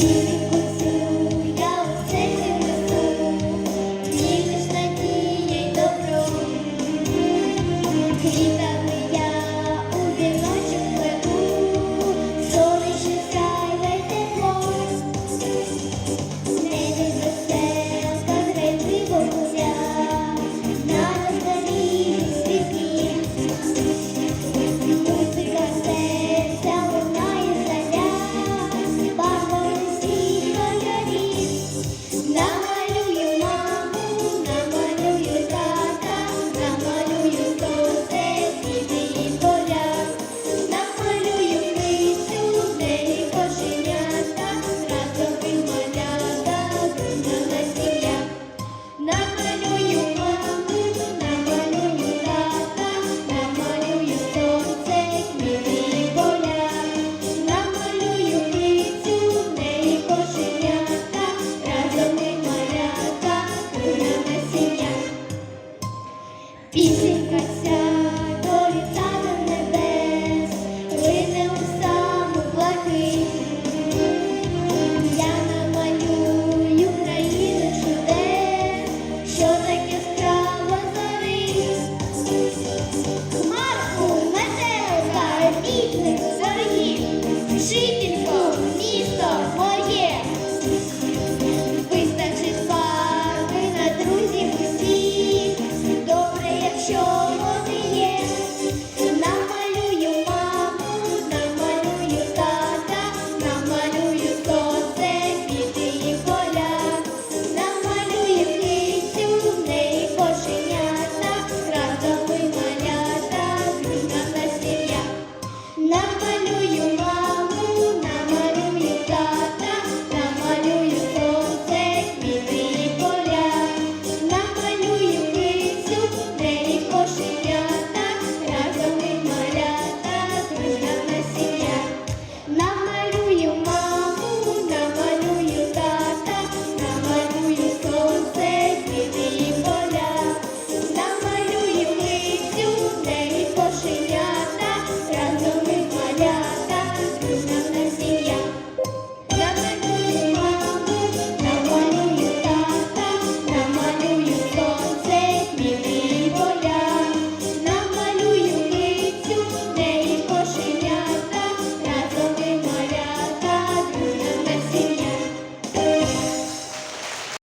Música Шипінко, місто моє, вистачить фарби на друзів усіх, добре, якщо вони є, намалюю маму, намалюю тата, намалюю сонце, квіти і поля, намалюю кицю, в неї кошенята, красові малята, друга та сім'я.